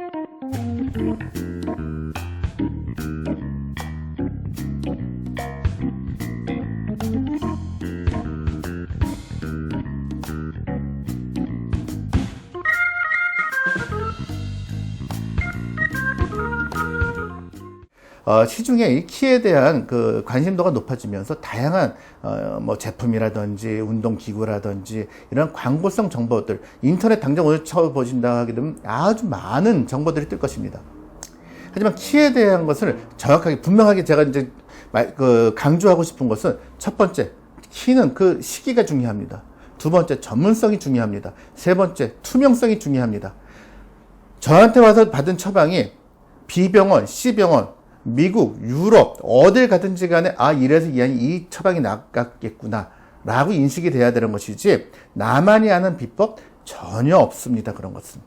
Música 어, 시중에 이 키에 대한 그 관심도가 높아지면서 다양한 어, 뭐 제품이라든지 운동 기구라든지 이런 광고성 정보들 인터넷 당장 오늘 쳐보신다 하게 되면 아주 많은 정보들이 뜰 것입니다. 하지만 키에 대한 것을 정확하게 분명하게 제가 이제 말- 그 강조하고 싶은 것은 첫 번째 키는 그 시기가 중요합니다. 두 번째 전문성이 중요합니다. 세 번째 투명성이 중요합니다. 저한테 와서 받은 처방이 B병원, C병원, 미국, 유럽 어딜 가든지 간에 아 이래서 이 이 처방이 낫겠구나 라고 인식이 돼야 되는 것이지 나만이 아는 비법 전혀 없습니다. 그런 것은.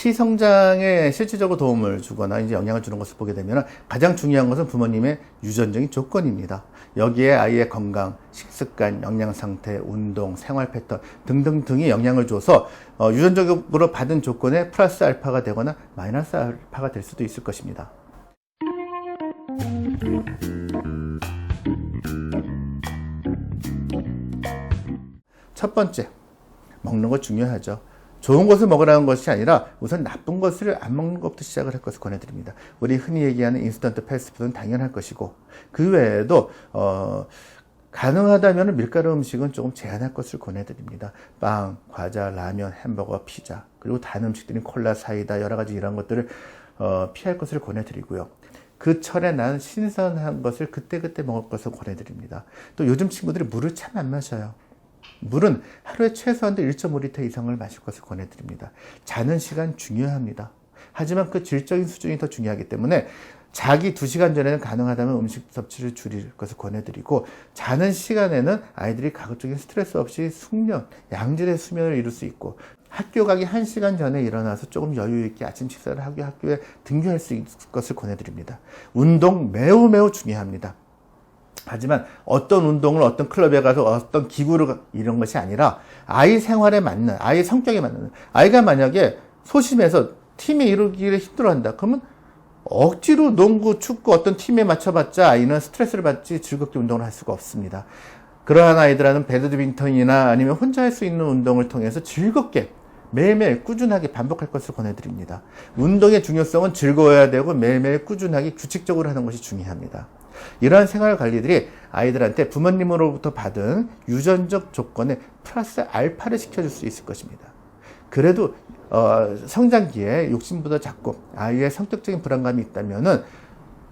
키 성장에 실질적으로 도움을 주거나 이제 영향을 주는 것을 보게 되면 가장 중요한 것은 부모님의 유전적인 조건입니다. 여기에 아이의 건강, 식습관, 영양 상태, 운동, 생활 패턴 등등 등이 영향을 줘서 어, 유전적으로 받은 조건에 플러스 알파가 되거나 마이너스 알파가 될 수도 있을 것입니다. 첫 번째, 먹는 거 중요하죠. 좋은 것을 먹으라는 것이 아니라 우선 나쁜 것을 안 먹는 것부터 시작을 할 것을 권해드립니다. 우리 흔히 얘기하는 인스턴트 패스트푸드는 당연할 것이고 그 외에도 어, 가능하다면 밀가루 음식은 조금 제한할 것을 권해드립니다. 빵, 과자, 라면, 햄버거, 피자 그리고 단 음식들인 콜라, 사이다 여러 가지 이런 것들을 어, 피할 것을 권해드리고요. 그 철에 난 신선한 것을 그때그때 먹을 것을 권해드립니다. 또 요즘 친구들이 물을 참 안 마셔요. 물은 하루에 최소한도 1.5리터 이상을 마실 것을 권해드립니다. 자는 시간 중요합니다. 하지만 그 질적인 수준이 더 중요하기 때문에 자기 2시간 전에는 가능하다면 음식 섭취를 줄일 것을 권해드리고 자는 시간에는 아이들이 가급적인 스트레스 없이 숙면, 양질의 수면을 이룰 수 있고 학교 가기 1시간 전에 일어나서 조금 여유 있게 아침 식사를 하고 학교에 등교할 수 있을 것을 권해드립니다. 운동 매우 매우 중요합니다. 하지만 어떤 운동을 어떤 클럽에 가서 어떤 기구를 가- 이런 것이 아니라 아이 생활에 맞는 아이 성격에 맞는 아이가 만약에 소심해서 팀에 이루기를 힘들어한다 그러면 억지로 농구 축구 어떤 팀에 맞춰봤자 아이는 스트레스를 받지 즐겁게 운동을 할 수가 없습니다 그러한 아이들은 배드민턴이나 아니면 혼자 할 수 있는 운동을 통해서 즐겁게 매일매일 꾸준하게 반복할 것을 권해드립니다. 운동의 중요성은 즐거워야 되고 매일매일 꾸준하게 규칙적으로 하는 것이 중요합니다. 이러한 생활 관리들이 아이들한테 부모님으로부터 받은 유전적 조건에 플러스 알파를 시켜줄 수 있을 것입니다. 그래도 어, 성장기에 욕심보다 작고 아이의 성격적인 불안감이 있다면은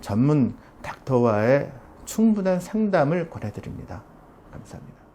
전문 닥터와의 충분한 상담을 권해드립니다. 감사합니다.